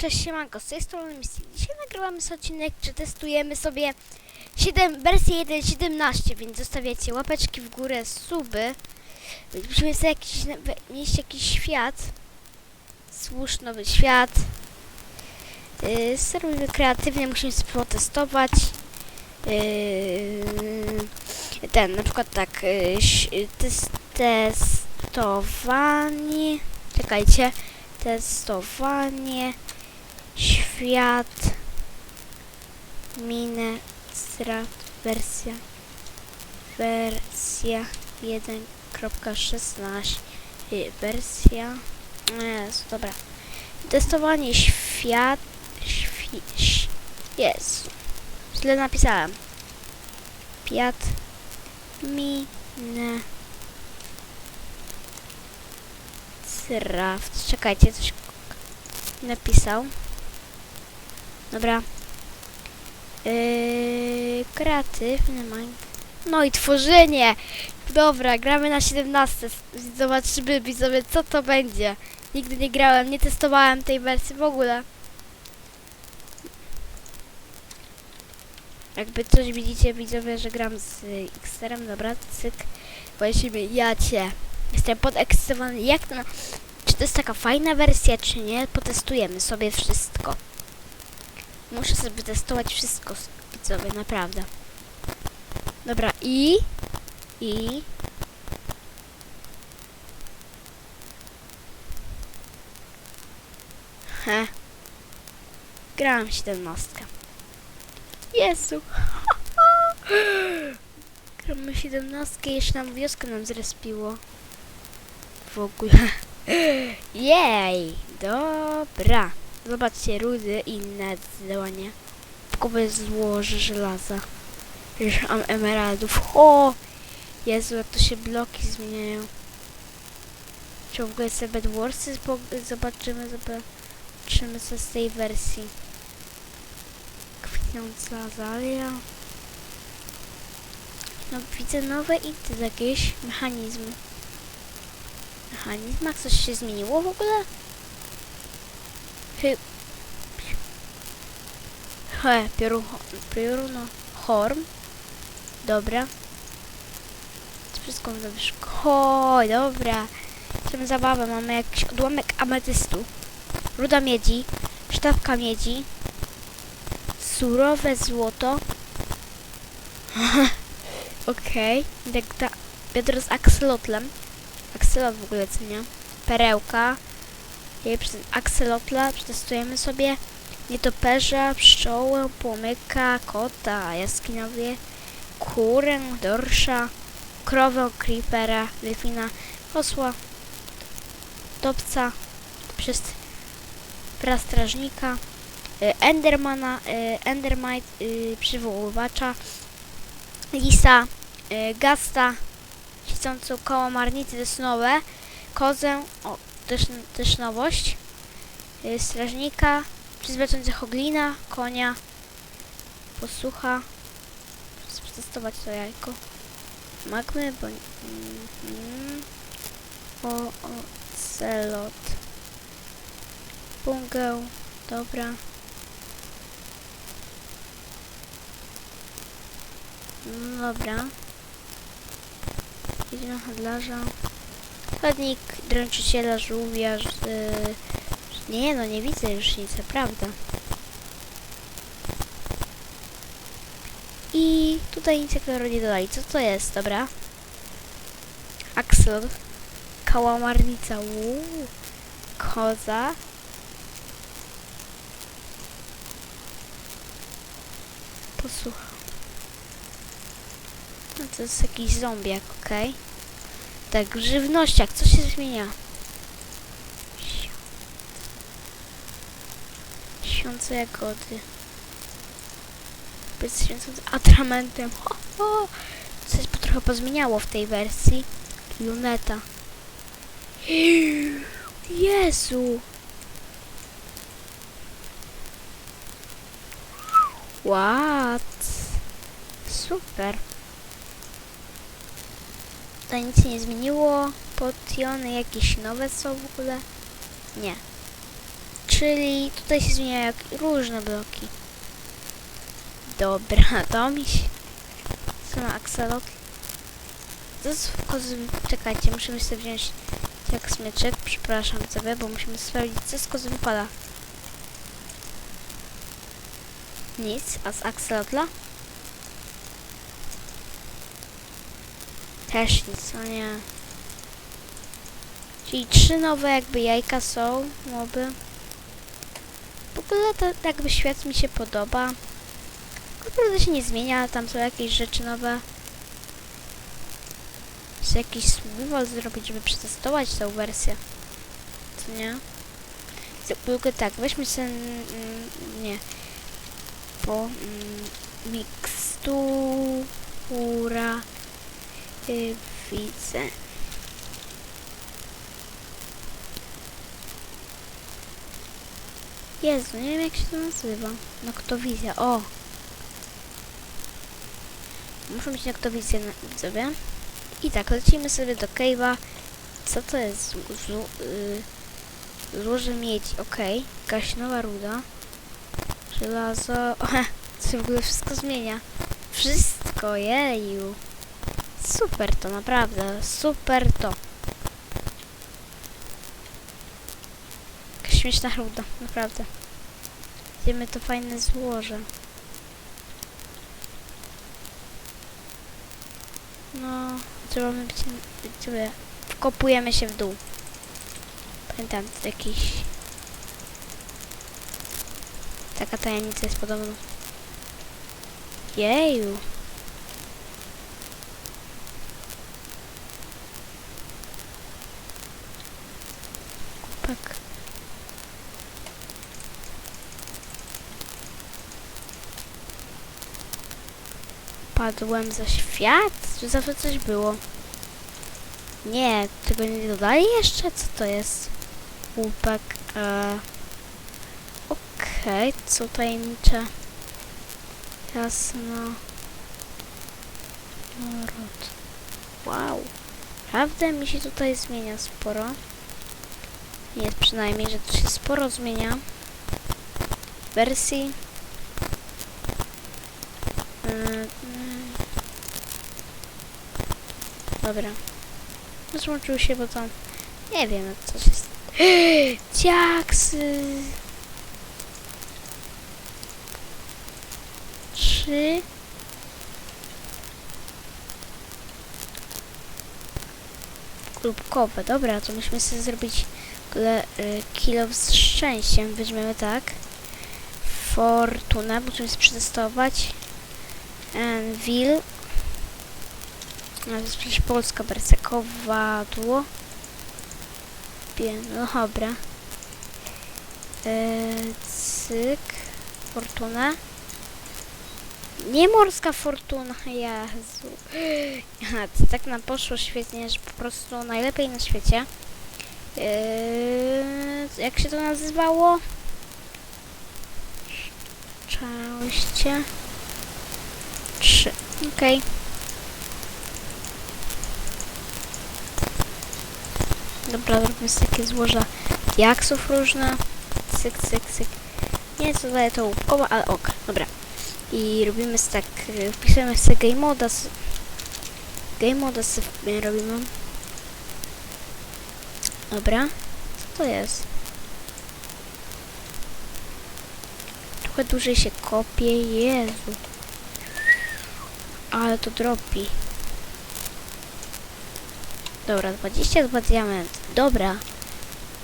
Cześć siemanko, z tej strony Misty. Dzisiaj nagrywamy odcinek, czy testujemy sobie 7, wersję 1.17, więc zostawiacie łapeczki w górę, suby. Musimy sobie jakiś, mieć jakiś świat. Słuszny nowy świat. Yy, kreatywnie, musimy sobie potestować. Yy, ten, na przykład tak, yy, tes, testowanie. Czekajcie. Testowanie. Świat. Minecraft wersja. Wersja 1.16. y, Wersja. Jezu, dobra. Testowanie świat. Świ, ś, Jezu. Źle napisałem. Świat. Minecraft. Czekajcie, coś napisał. Dobra. Yy, kreatywny mind. No i tworzenie. Dobra, gramy na 17. Zobaczymy widzowie, co to będzie. Nigdy nie grałem, nie testowałem tej wersji w ogóle. Jakby coś widzicie widzowie, że gram z Xterem, dobra, cyk. Powiedzmy, ja cię. Jestem podekscytowany. Jak to na... Czy to jest taka fajna wersja, czy nie? Potestujemy sobie wszystko. Muszę sobie testować wszystko, widzowie, naprawdę. Dobra, i... I... He. Grałam 17. Jezu. Gramy 17 jeszcze nam wioskę nam zrespiło. W ogóle. Jej! Dobra. Zobaczcie, rudy i inne działania. Pokowe złoże żelaza. Już mam emeraldów. O! Jezu, jak to się bloki zmieniają. Czy w ogóle sobie Bedwarsy zobaczymy, zobaczymy co z tej wersji. Kwitnąca azalia. No widzę nowe i jakieś mechanizmy. Mechanizmach coś się zmieniło w ogóle? He, piorun, pioruno, horm. Dobra. To wszystko na wyszko. dobra. Chcemy zabawę. Mamy jakiś odłamek ametystu. Ruda miedzi. Sztabka miedzi. Surowe złoto. Okej. Okay. Biodro z akselotlem. Akselot w ogóle, co? Perełka. Przez akselotla przetestujemy sobie. Nietoperza, pszczołę, płomyka, kota, jaskinowie, kurę, dorsza, krowę, creepera, delfina, osła, topca, przez prastrażnika, y, endermana, y, endermite, y, przywoływacza, lisa, gasta, siedzącą koło marnicy desnowe, kozę, o, też, nowość, y, strażnika, przyzwyczajający hoglina, konia, posłucha, przetestować to jajko, magmy, bo, mm, o, o, celot, pungeł, dobra, no dobra, jedziemy na handlarza, chodnik, dręczyciela, żółwia, ż, y, nie, no nie widzę już nic, prawda. I tutaj nic takiego nie dodali. Co to jest, dobra? Axel. Kałamarnica. Uuu. Koza. Posłuchaj. No to jest jakiś zombiak, okej. Tak, żywnościach. Co się zmienia? Świące jagody. Jest święcący atramentem. Ho, ho. Coś po trochę pozmieniało w tej wersji. Luneta. Jezu! What? Super. Tutaj nic nie zmieniło. Potiony jakieś nowe są w ogóle? Nie. Czy Czyli tutaj się zmieniają różne bloki. Dobra, to mi się... Co ma akselotl? To. Czekajcie, musimy sobie wziąć jak smyczek. Przepraszam sobie, bo musimy sprawdzić, co z kozy wypada. Nic, a z akselotla? Też nic, no nie. Czyli trzy nowe jakby jajka są, moby. W ogóle to jakby świat mi się podoba. Naprawdę się nie zmienia, tam są jakieś rzeczy nowe. Chcę jakiś survival zrobić, żeby przetestować tą wersję. Co nie? Tylko tak, weźmy sobie... mm, Nie. Po... mm, Mikstura... Widzę. Jezu, nie wiem jak się to nazywa. Noktowizja, o! Muszę mieć noktowizję na widzowie. I tak, lecimy sobie do cave'a. Co to jest? Zł- zł- y, złoże miedzi, okej. Jakaś nowa ruda. Żelazo... O, to się w ogóle wszystko zmienia. Wszystko, jeju. Super to, naprawdę. Super to. Jaka śmieszna ruda, naprawdę. Widzimy to fajne złoże. No, trzeba być, sobie wkopujemy się w dół. Pamiętam, jakiś... Taka tajemnica jest podobno. Jeju. Padłem za świat? Czy zawsze coś było? Nie, tego nie dodali jeszcze? Co to jest? Łupek. E... Okej, co tajemnicze? Jasno. Naród. Wow. Prawda mi się tutaj zmienia sporo. Nie, przynajmniej, że to się sporo zmienia. Wersji. Mm, mm. Dobra. Złączył się, bo tam... Nie wiem, co się... st- Ciaksy! Trzy... Klubkowe, dobra, to musimy sobie zrobić y, kilo z szczęściem. Weźmiemy tak. Fortuna, musimy przetestować. Anvil. Przecież polska wersja. Kowadło. Bien, no dobra. E, cyk. Fortuna. Nie morska fortuna, Jezu. To tak nam poszło świetnie, że po prostu najlepiej na świecie. Eee, jak się to nazywało? Szczęście. Trzy. Okej. Dobra, robimy sobie takie złoża diaksów różne. Cyk, cyk, cyk. Nie, co daje to łupkowa, ale ok. Dobra. I robimy tak, y, wpisujemy sobie game moda. Game moda sobie robimy. Dobra. Co to jest? Trochę dłużej się kopie. Jezu. Ale to dropi. Dobra, 22 diamenty. Dobra.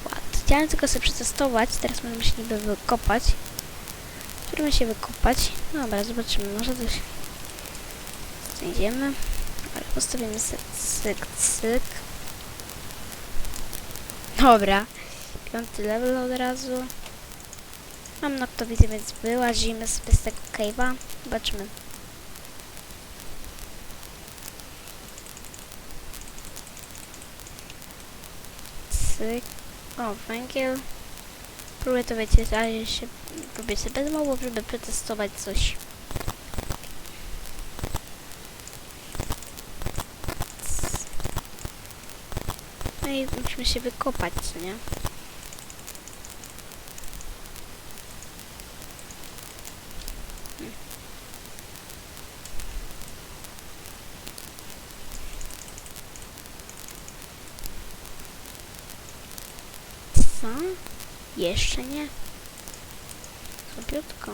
Ład. Chciałem tylko sobie przetestować. Teraz możemy się niby wykopać. Spróbujmy się wykopać. Dobra, zobaczymy. Może coś znajdziemy. Ale postawimy sobie cyk, cyk. Dobra. Piąty level od razu. Mam noktowizję, więc wyłazimy sobie z tego cave'a. Zobaczymy. Cyk. O, węgiel. Próbuję to wiecie, razie się próbuję sobie bez mobów, żeby przetestować coś. No i musimy się wykopać, co nie? Jeszcze nie. Słabiutko.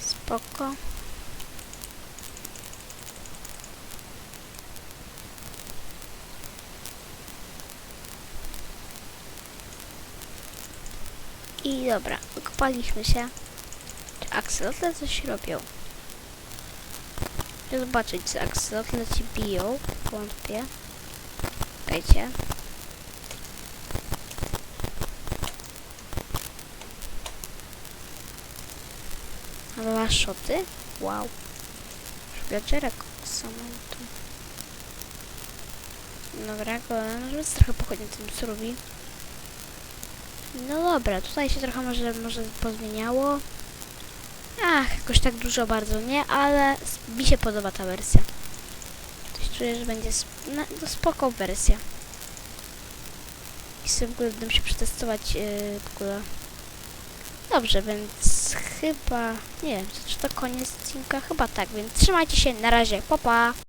Spoko. I dobra, wykopaliśmy się. Czy akselotle coś robią? Chcę zobaczyć, czy akselotle ci biją. Wątpię. Czekajcie. Ale ma szoty? Wow. Szpiaczerek od samolotu. Dobra, golem, żeby trochę pochodzić tym co. No dobra, tutaj się trochę może, może pozmieniało. Ach, jakoś tak dużo bardzo nie, ale mi się podoba ta wersja. Coś czuję, że będzie sp no, no spoko wersja. I sobie w ogóle będę się przetestować yy, w ogóle. Dobrze, więc chyba, nie wiem, czy to koniec odcinka? Chyba tak, więc trzymajcie się, na razie, pa pa!